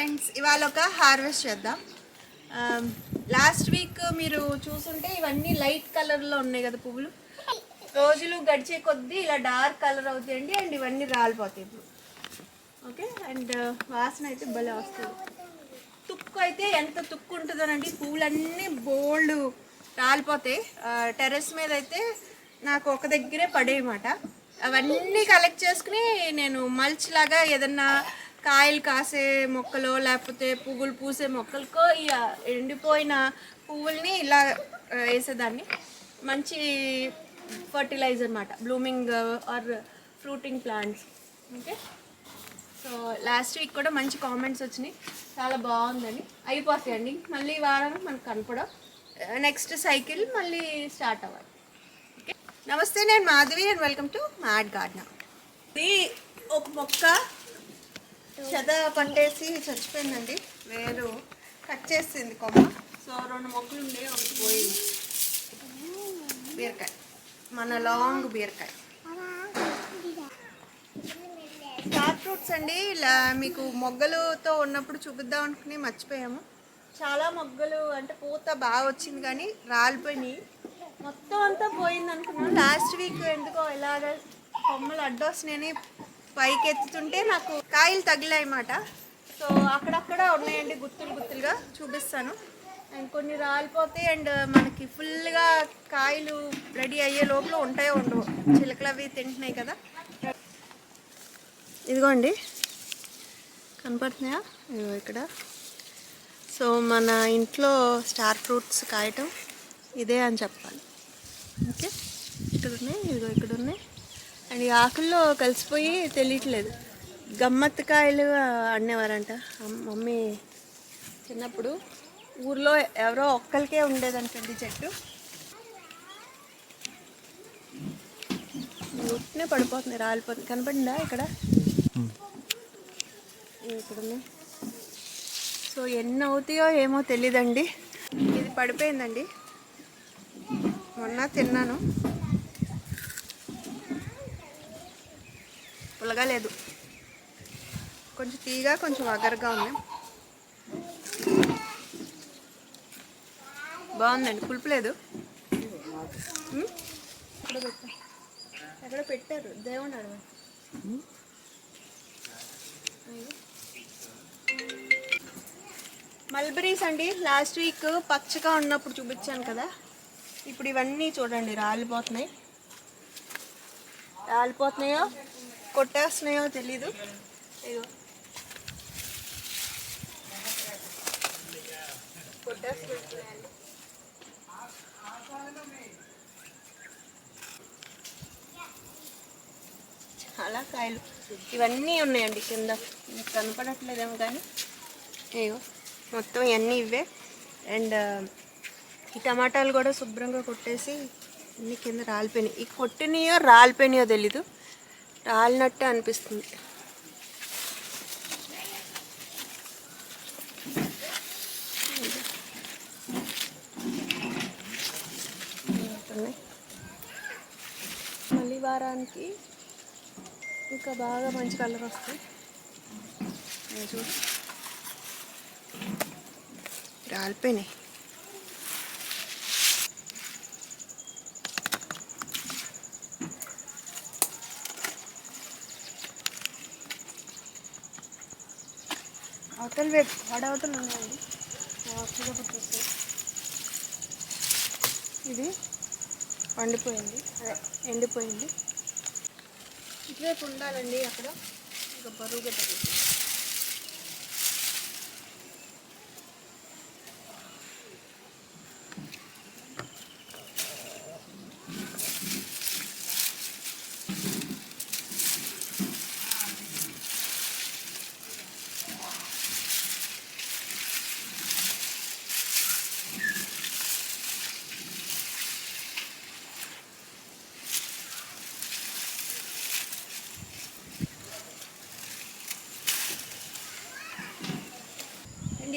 Friends ఇవాళ ఒక harvest చేద్దాం. లాస్ట్ వీక్ మీరు చూసుంటే ఇవన్నీ లైట్ కలర్లో ఉన్నాయి కదా పువ్వులు. రోజులు గడిచే కొద్దీ ఇలా డార్క్ కలర్ అవుతాయండి అండ్ ఇవన్నీ రాలిపోతాయి ఇప్పుడు. ఓకే? అండ్ వాసన అయితే భలే వస్తుంది. తుక్కు అయితే ఎంత తుక్కు ఉంటుందోనండి పువ్వులన్నీ బోల్డ్ రాలిపోతాయి. టెర్రస్ మీద అయితే నాకు ఒక దగ్గరే పడేయమాట. అవన్నీ కలెక్ట్ చేసుకుని నేను మల్చ్ లాగా ఏదన్నా కాయలు కాసే మొక్కలో లేకపోతే పువ్వులు పూసే మొక్కలకో ఇక ఎండిపోయిన పువ్వుల్ని ఇలా వేసేదాన్ని. మంచి ఫర్టిలైజర్ అనమాట blooming or fruiting plants. Okay? So last week కూడా మంచి కామెంట్స్ వచ్చినాయి. చాలా బాగుందని. అయిపోతాయండి. మళ్ళీ వారం మనకు కనపడం. నెక్స్ట్ సైకిల్ మళ్ళీ స్టార్ట్ అవ్వాలి. ఓకే? నమస్తే నేను Madhavi and welcome to mad garden. ఇది ఒక మొక్క చెద పట్టేసి చచ్చిపోయిందండి. వేరు కట్ చేసింది కొమ్మ. సో రెండు మొక్కలు ఉండే ఒకటి పోయింది. బీరకాయ. మన లాంగ్ బీరకాయ. స్టార్ ఫ్రూట్స్ అండి. ఇలా మీకు మొగ్గలుతో ఉన్నప్పుడు చూపిద్దాం అనుకుని మర్చిపోయాము. చాలా మొగ్గలు అంటే పూత బాగా వచ్చింది కానీ రాలిపోయినాయి. మొత్తం అంతా పోయింది అనుకున్నాను. లాస్ట్ వీక్ ఎందుకో ఇలాగ కొమ్మలు అడ్డొస్తున్నాయని పైకి ఎత్తుతుంటే నాకు కాయలు తగిలాయి అన్నమాట సో అక్కడక్కడ ఉన్నాయండి గుత్తులు గుత్తులుగా చూపిస్తాను. అండ్ కొన్ని రాలిపోతే అండ్ మనకి ఫుల్గా కాయలు రెడీ అయ్యే లోపల ఉంటాయో ఉండవు చిలకలు అవి తింటున్నాయి కదా. ఇదిగోండి. కనపడుతున్నాయా? ఇదిగో ఇక్కడ. సో మన ఇంట్లో స్టార్ ఫ్రూట్స్ కాయటం ఇదే అని చెప్పాలి. ఓకే. ఇక్కడ ఉన్నాయి ఇదిగో ఇక్కడ ఉన్నాయి అండ్ ఈ ఆకుల్లో కలిసిపోయి తెలియట్లేదు. గమ్మత్తుకాయలు అనేవారంట మమ్మీ చిన్నప్పుడు ఊర్లో ఎవరో ఒక్కరికే ఉండేదంటండి చెట్టు. ఉట్టినే పడిపోతుంది రాలిపోతుంది. కనపడిందా ఇక్కడ? ఇక్కడ సో ఎన్ని అవుతాయో ఏమో తెలీదండి. ఇది పడిపోయిందండి. మొన్న తిన్నాను. పుల్లగా లేదు. కొంచెం తీగా కొంచెం వగరగా ఉంది. బాగుందండి. పులుపు లేదు. ఎక్కడ పెట్టారు? దేవుని అడవ. మల్బరీస్ అండి. లాస్ట్ వీక్ పచ్చగా ఉన్నప్పుడు చూపించాను కదా. ఇప్పుడు ఇవన్నీ చూడండి రాలిపోతున్నాయి. రాలిపోతున్నాయో? కొట్టేస్తున్నాయో తెలీదు. ఇదిగో. కొట్టేస్తున్నాయండి చాలా కాయలు. ఇవన్నీ ఉన్నాయండి కింద. మీకు కనపడట్లేదేమో కానీ. అయ్యో మొత్తం ఇవన్నీ ఇవే. అండ్ ఈ టమాటాలు కూడా శుభ్రంగా కొట్టేసి అన్ని కింద రాలిపోయినాయి. ఈ కొట్టినాయో రాలిపోయినాయో తెలీదు. రాలినట్టే అనిపిస్తుంది. మళ్ళీ వారానికి ఇంకా బాగా మంచి కలర్ వస్తాయి. చూడు రాలిపోయినాయి. అవతల వైపు వడవతలు ఉన్నాయండి. అవతల ఇది వండిపోయింది అదే ఎండిపోయింది. ఇటువైపు ఉండాలండి అక్కడ. ఇంకా బరువుగా తగ్గుతుంది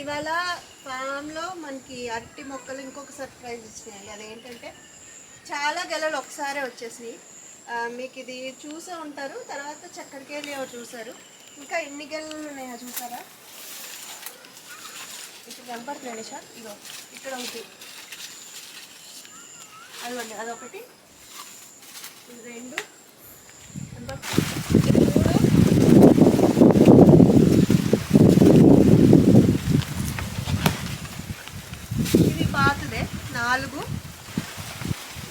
ఇవాళ ఫామ్లో మనకి అరటి మొక్కలు ఇంకొక సర్ప్రైజ్ ఇచ్చినాయి. అదేంటంటే చాలా గెలలు ఒకసారే వచ్చేసినాయి. మీకు ఇది చూసే ఉంటారు తర్వాత చక్కెరకేళి చూసారు? ఇంకా ఎన్ని గెలలు ఉన్నాయో చూసారా? ఇక్కడ కనపడుతున్నాయి నిషా ఇగో ఇక్కడ ఒకటి అదిగోండి అదొకటి. రెండు. కనపడుతుంది. ఇది మూడు ఇది పాతదే నాలుగు.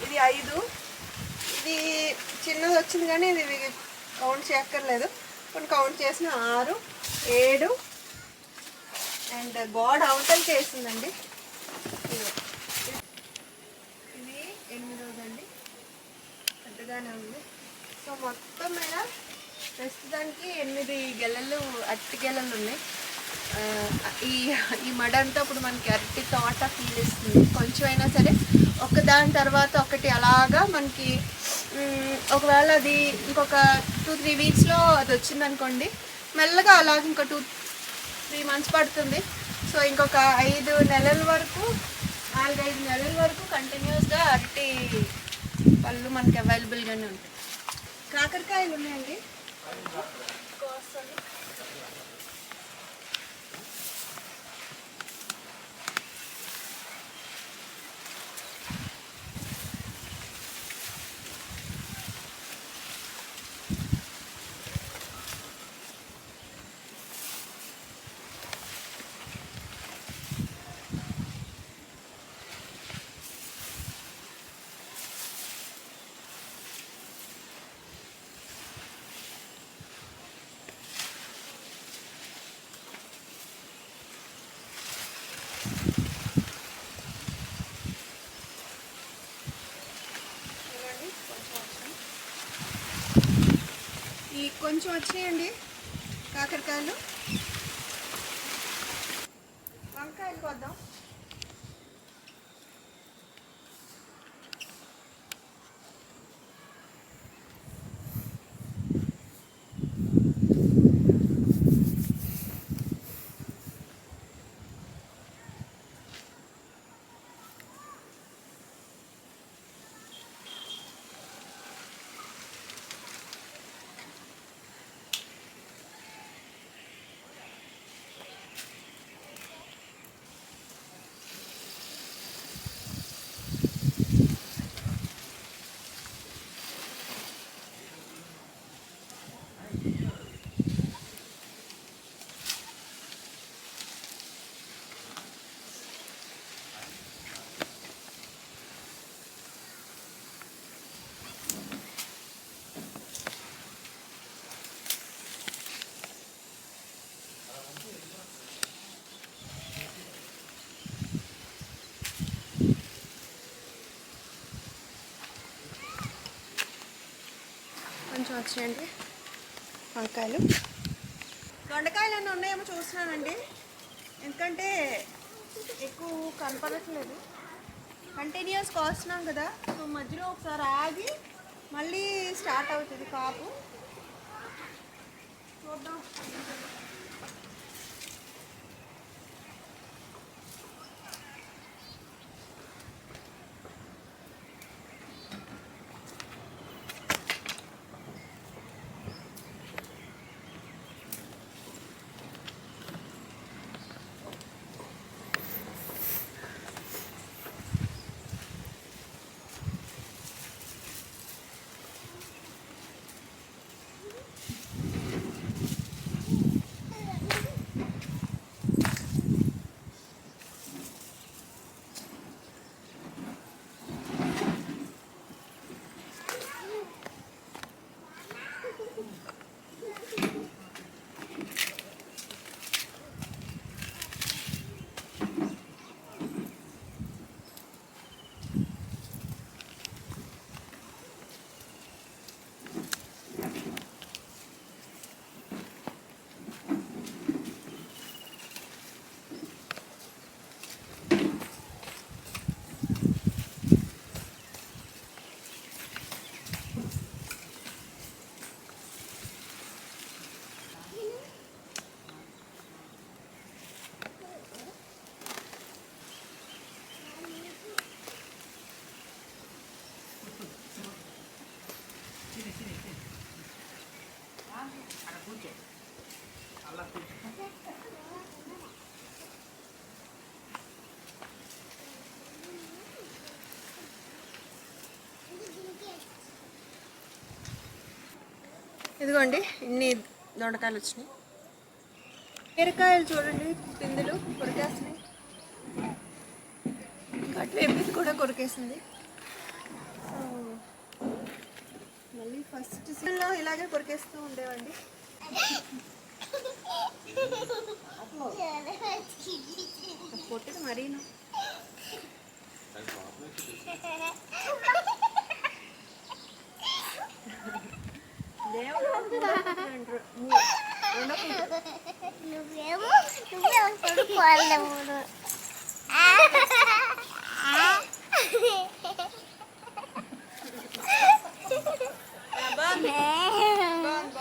ఇది ఐదు. ఇది చిన్నది వచ్చింది కానీ ఇది కౌంట్ చేయక్కర్లేదు. కొన్ని కౌంట్ చేసిన ఆరు ఏడు అండ్ గోడ అవతలకి వేసిందండి ఇది ఎనిమిదోదండి. పెద్దగానే ఉంది. సో మొత్తం మీద ప్రస్తుతానికి ఎనిమిది గెలలు అట్టి గెలలు ఉన్నాయి. ఈ ఈ మడ అంతా ఇప్పుడు మనకి అరటి తోట ఫీల్ ఇస్తుంది. కొంచెం అయినా సరే ఒక దాని తర్వాత ఒకటి అలాగా మనకి ఒకవేళ అది ఇంకొక టూ త్రీ వీక్స్లో అది వచ్చింది అనుకోండి మెల్లగా అలాగ ఇంకో టూ త్రీ మంత్స్ పడుతుంది. సో ఇంకొక ఐదు నెలల వరకు నాలుగైదు నెలల వరకు కంటిన్యూస్గా అరటి పళ్ళు మనకి అవైలబుల్గానే ఉంటాయి. కాకరకాయలు ఉన్నాయండి? కోస్తాను. కొంచెం వచ్చినాయండి కాకరకాయలు వంకాయలు కొద్దాం కొంచెం వంకాయలు. దొండకాయలు అన్నీ ఉన్నాయేమో చూస్తున్నానండి. ఎందుకంటే ఎక్కువ కనపడట్లేదు. కంటిన్యూస్ కోస్తున్నాం కదా. సో మధ్యలో ఒకసారి ఆగి మళ్ళీ స్టార్ట్ అవుతుంది కాపు. చూద్దాం. ఇదిగోండి ఇన్ని దొండకాయలు వచ్చినాయి. బీరకాయలు చూడండి పిందులు కొరికేస్తున్నాయి. కట్వేపి కూడా కొరికేసింది. మళ్ళీ ఫస్ట్ సీజన్లో ఇలాగే కొరికేస్తూ ఉండేవండి. పొట్టుది మరీను. దేవుడు అంటారు. రెండో పుట్టు. నువ్వేమో నువ్వేమో కొడుకోవాలెవరు ఆ, బాగుంది బాగుంది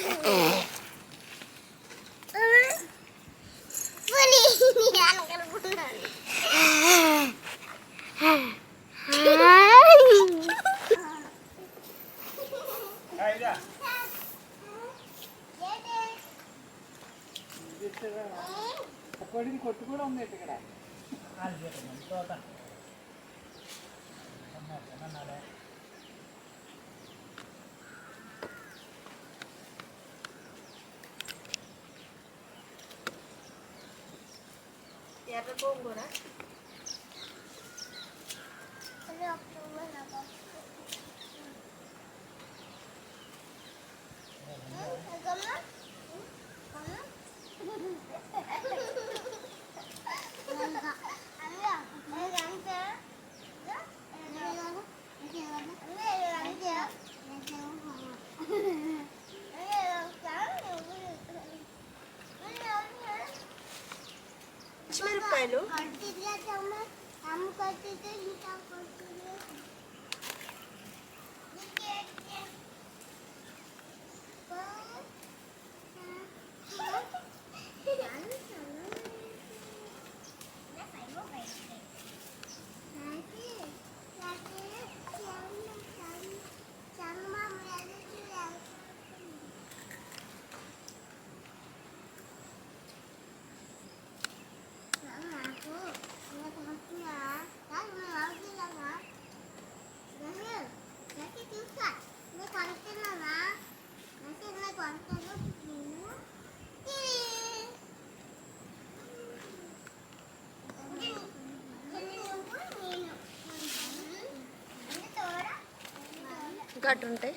Oh. ఎర్ర గోంగూర పచ్చిమిరపకాయలు గట్టు ఉంటాయి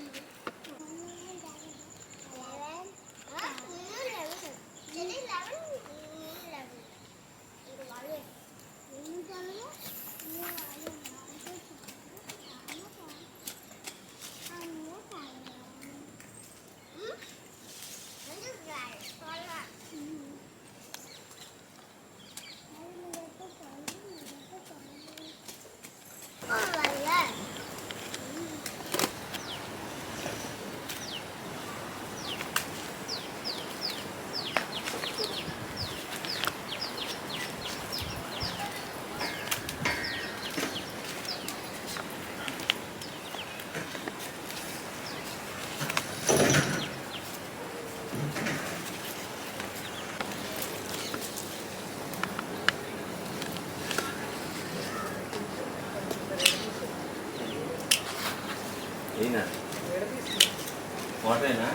వాటరేనా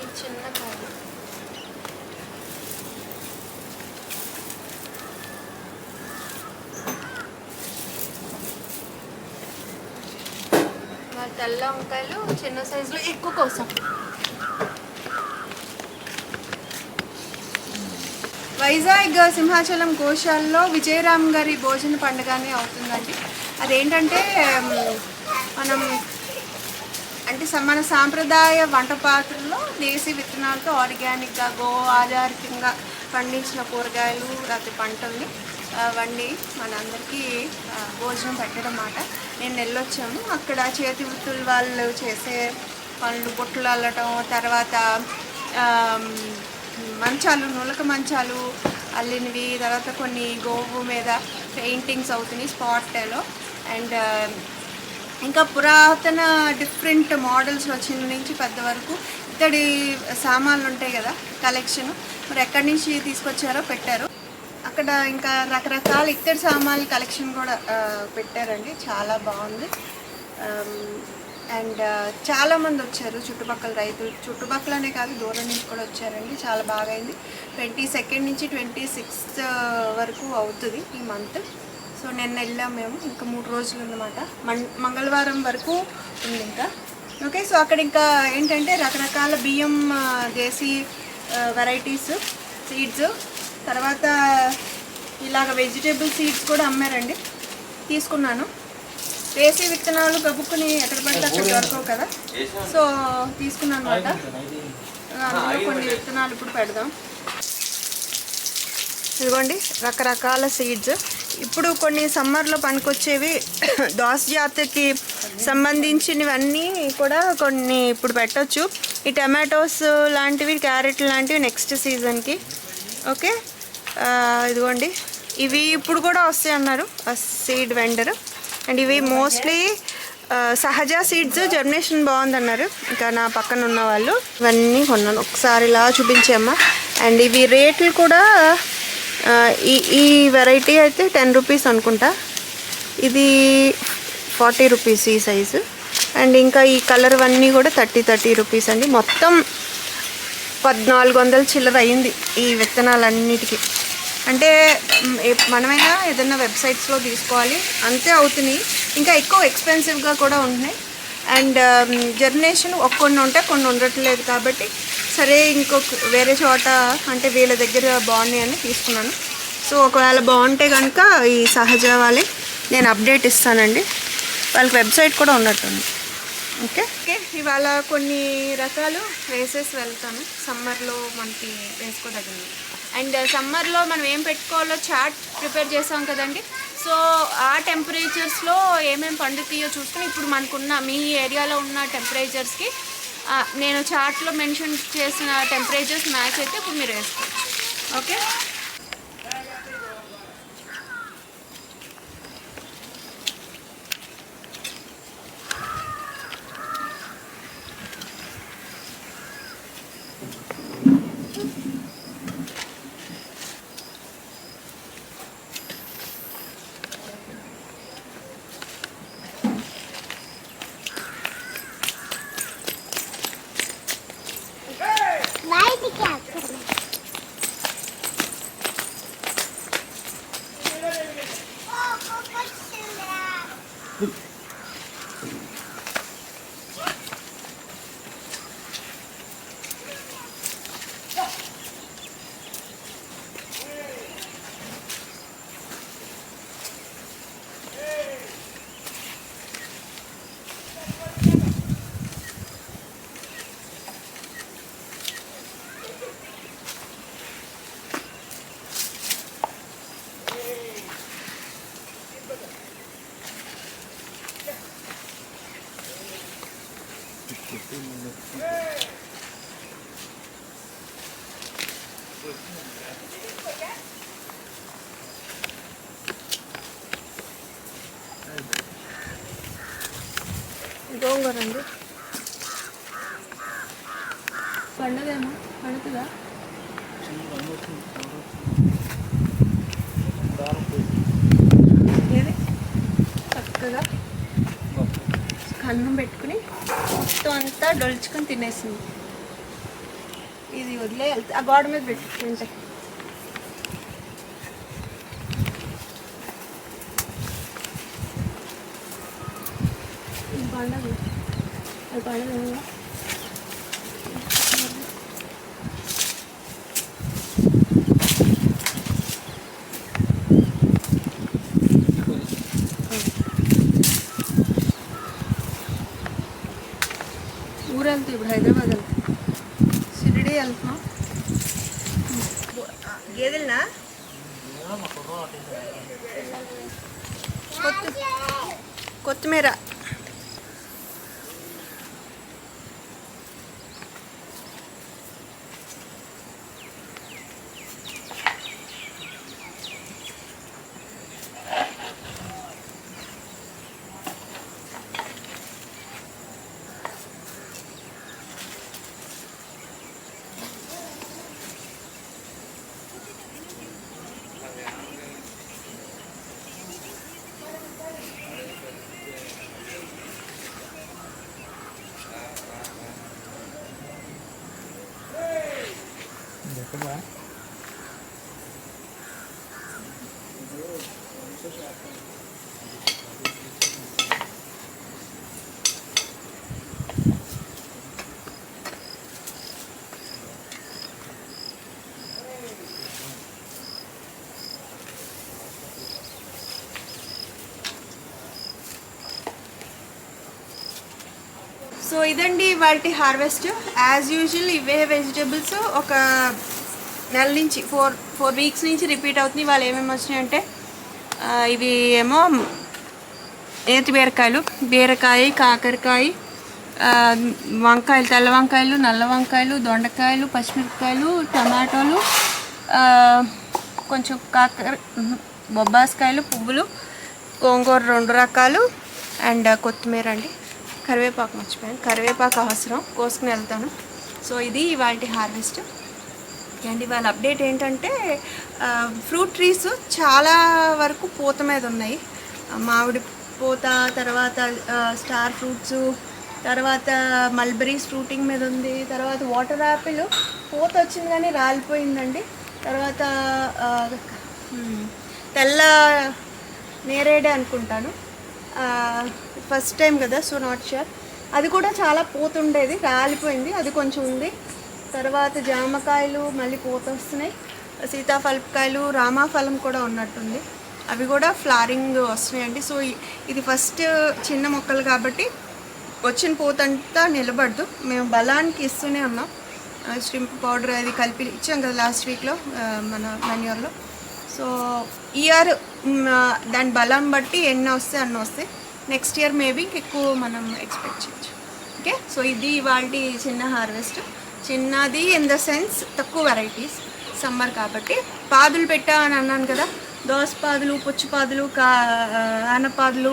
ఈ చిన్న కాయలు మా తెల్ల వంకాయలు చిన్న సైజులో ఎక్కువ కోసం. వైజాగ్ సింహాచలం గోశాలలో విజయరామ్ గారి భోజన పండుగనే అవుతుందండి. అదేంటంటే మనం అంటే స- మన సాంప్రదాయ వంట పాత్రలో దేశీ విత్తనాలతో ఆర్గానిక్గా గో ఆధారితంగా పండించిన కూరగాయలు లేకపోతే పంటల్ని వండి మనందరికీ భోజనం పెట్టడం మాట నేను వెళ్ళొచ్చాము అక్కడ చేతి వృత్తులు వాళ్ళు చేసే పనులు బొట్లు అల్లటం తర్వాత మంచాలు నులక మంచాలు అల్లినవి తర్వాత కొన్ని గోవు మీద పెయింటింగ్స్ అవుతున్నాయి స్పాట్లో అండ్ ఇంకా పురాతన డిఫరెంట్ మోడల్స్ వచ్చిన నుంచి పెద్ద వరకు ఇత్తడి సామాన్లు ఉంటాయి కదా కలెక్షన్ మరి ఎక్కడి నుంచి తీసుకొచ్చారో పెట్టారు. అక్కడ ఇంకా రకరకాల ఇత్తడి సామాన్లు కలెక్షన్ కూడా పెట్టారండి. చాలా బాగుంది. అండ్ చాలామంది వచ్చారు చుట్టుపక్కల రైతులు చుట్టుపక్కలనే కాదు దూరం నుంచి కూడా వచ్చారండి. చాలా బాగా అయింది. ట్వంటీ సెకండ్ నుంచి ట్వంటీ సిక్స్త్ వరకు అవుతుంది ఈ మంత్. సో నిన్న వెళ్ళాం మేము. ఇంకా మూడు రోజులు అన్నమాట మం మంగళవారం వరకు ఉంది ఇంకా. ఓకే సో అక్కడ ఇంకా ఏంటంటే రకరకాల బియ్యం దేశీ వెరైటీస్ సీడ్స్ తర్వాత ఇలాగ వెజిటేబుల్ సీడ్స్ కూడా అమ్మారండి. తీసుకున్నాను. దేశీ విత్తనాలు గబుక్కుని ఎక్కడ పడితే అక్కడ దొరకవు కదా. సో తీసుకున్నాను అనమాట అందులో కొన్ని విత్తనాలు ఇప్పుడు పెడదాం. ఇదిగోండి రకరకాల సీడ్స్. ఇప్పుడు కొన్ని సమ్మర్లో పనికొచ్చేవి దోస జాతికి సంబంధించినవన్నీ కూడా కొన్ని ఇప్పుడు పెట్టచ్చు. ఈ టమాటోస్ లాంటివి క్యారెట్ లాంటివి నెక్స్ట్ సీజన్కి. ఓకే? ఇదిగోండి. ఇవి ఇప్పుడు కూడా వస్తాయి అన్నారు సీడ్ వెండర్. అండ్ ఇవి మోస్ట్లీ సహజ సీడ్స్ జర్మినేషన్ బాగుందన్నారు. ఇంకా నా పక్కన ఉన్న వాళ్ళు ఇవన్నీ కొన్నాను. ఒకసారి ఇలా చూపించామ్మా అండ్ ఇవి రేట్లు కూడా ఈ ఈ వెరైటీ అయితే టెన్ రూపీస్ అనుకుంటా. ఇది ఫార్టీ రూపీస్ ఈ సైజు అండ్ ఇంకా ఈ కలర్ అన్నీ కూడా థర్టీ థర్టీ రూపీస్ అండి. మొత్తం పద్నాలుగు వందల చిల్లర అయింది ఈ విత్తనాలన్నిటికీ. అంటే మనమైనా ఏదైనా వెబ్సైట్స్లో తీసుకోవాలి. అంతే అవుతున్నాయి ఇంకా ఎక్కువ ఎక్స్పెన్సివ్గా కూడా ఉంటున్నాయి. అండ్ జర్నేషన్ కొన్ని ఉంటే కొన్ని ఉండట్లేదు కాబట్టి సరే ఇంకొక వేరే చోట అంటే వీళ్ళ దగ్గర బాగున్నాయి అని తీసుకున్నాను. సో ఒకవేళ బాగుంటే కనుక ఈ సహజ వాళ్ళే నేను అప్డేట్ ఇస్తానండి. వాళ్ళకి వెబ్సైట్ కూడా ఉన్నట్టుంది. ఓకే? ఓకే ఇవాళ కొన్ని రకాలు వేసేసి వెళ్తాను. సమ్మర్లో మనకి వేసుకోదగింది అండ్ సమ్మర్లో మనం ఏం పెట్టుకోవాలో చాట్ ప్రిపేర్ చేసాం కదండి. సో ఆ టెంపరేచర్స్లో ఏమేమి పండుతాయో చూసుకుని ఇప్పుడు మనకున్న మీ ఏరియాలో ఉన్న టెంపరేచర్స్కి నేను చార్ట్లో మెన్షన్ చేసిన టెంపరేచర్స్ మ్యాచ్ అయితే ఇప్పుడు మీరు వేసుకోవచ్చు. ఓకే గోంగూర అండి పండుగేమో పండుతుందా? ఏది? చక్కగా కన్నం పెట్టుకుని మొత్తం అంతా డొల్చుకొని తినేసింది. ఇది వదిలే ఆ గోడ మీద పెట్టుకుంటే పండగ అది పండగ ఊరు వెళ్తాం ఇప్పుడు హైదరాబాద్ వెళ్తాం షిరిడి వెళ్తున్నాం గేదెలనా కొత్త కొత్తిమీర సో ఇదండి వాటి హార్వెస్ట్. యాజ్ యూజువల్ ఇవే వెజిటేబుల్స్ ఒక నెల నుంచి ఫోర్ ఫోర్ వీక్స్ నుంచి రిపీట్ అవుతుంది వాళ్ళు ఏమేమి వచ్చినాయంటే ఇవి ఏమో ఏతి బీరకాయలు బీరకాయ కాకరకాయ వంకాయలు తెల్ల వంకాయలు నల్ల వంకాయలు దొండకాయలు పచ్చిమిరపకాయలు టమాటోలు కొంచెం కాకర బొబ్బాసకాయలు పువ్వులు గోంగూర రెండు రకాలు అండ్ కొత్తిమీర అండి. కరివేపాకు మర్చిపోయాను. కరివేపాకు అవసరం. కోసుకుని వెళ్తాను. సో ఇది ఇవాళ హార్వెస్ట్. అండ్ ఇవాళ అప్డేట్ ఏంటంటే ఫ్రూట్ ట్రీస్ చాలా వరకు పూత మీద ఉన్నాయి. మామిడి పూత తర్వాత స్టార్ ఫ్రూట్స్ తర్వాత మల్బరీస్ ఫ్రూటింగ్ మీద ఉంది తర్వాత వాటర్ యాపిల్ పూత వచ్చింది కానీ రాలిపోయిందండి. తర్వాత తెల్ల నేరేడే అనుకుంటాను. ఫస్ట్ టైం కదా సో నాట్ షూర్. అది కూడా చాలా పూత ఉండేది రాలిపోయింది అది కొంచెం ఉంది. తర్వాత జామకాయలు మళ్ళీ పూత వస్తున్నాయి. సీతాఫలకాయలు రామాఫలం కూడా ఉన్నట్టుంది. అవి కూడా ఫ్లారింగ్ వస్తున్నాయండి. సో ఇది ఫస్ట్ చిన్న మొక్కలు కాబట్టి వచ్చిన పూత అంతా నిలబడదు. మేము బలానికి ఇస్తూనే ఉన్నాం. స్ట్రింప్ పౌడర్ అది కలిపి ఇచ్చాం కదా లాస్ట్ వీక్లో మన మెన్యూర్లో. సో ఇయర్ దాని బలం బట్టి ఎన్ని వస్తే అన్న వస్తాయి నెక్స్ట్ ఇయర్ మేబీ ఎక్కువ మనం ఎక్స్పెక్ట్ చేయొచ్చు. ఓకే? సో ఇది వాళ్ళ చిన్న హార్వెస్ట్. చిన్నది ఇన్ ద సెన్స్ తక్కువ వెరైటీస్ సమ్మర్ కాబట్టి. పాదులు పెట్టా అని అన్నాను కదా దోసపాదులు పుచ్చిపాదులు కా ఆనపాదులు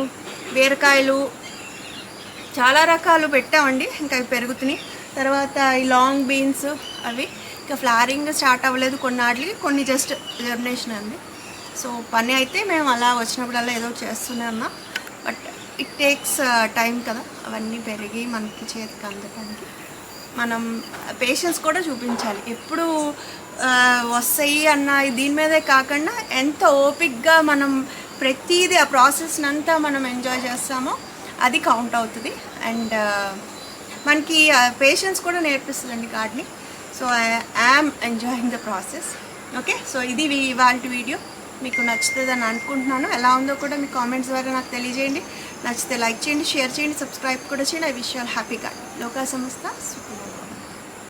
బీరకాయలు చాలా రకాలు పెట్టామండి. ఇంకా అవి పెరుగుతున్నాయి. తర్వాత ఈ లాంగ్ బీన్స్ అవి. ఇంకా ఫ్లారింగ్ స్టార్ట్ అవ్వలేదు కొన్ని వాటికి కొన్ని జస్ట్ జర్నేషన్ అండి. సో పని అయితే మేము అలా వచ్చినప్పుడల్లా ఏదో ఒకటి చేస్తూనే ఉన్నాం. బట్ ఇట్ టేక్స్ టైం కదా. అవన్నీ పెరిగి మనకి చేతికి అందటానికి. మనం పేషెన్స్ కూడా చూపించాలి. ఎప్పుడు వస్తాయి అన్న దీని మీదే కాకుండా ఎంత ఓపిక్గా మనం ప్రతిదీ ఆ ప్రాసెస్ని అంతా మనం ఎంజాయ్ చేస్తామో అది కౌంట్ అవుతుంది. అండ్ మనకి పేషెన్స్ కూడా నేర్పిస్తుందండి కార్డ్ని so I am enjoying the process okay? So ఇది ఇవాళ వీడియో. మీకు నచ్చుతుందని అనుకుంటున్నాను. ఎలా ఉందో కూడా మీ కామెంట్స్ ద్వారా నాకు తెలియజేయండి. నచ్చితే లైక్ చేయండి షేర్ చేయండి సబ్స్క్రైబ్ కూడా చేయండి. I wish all happy card లోకా సంస్థ సుఖ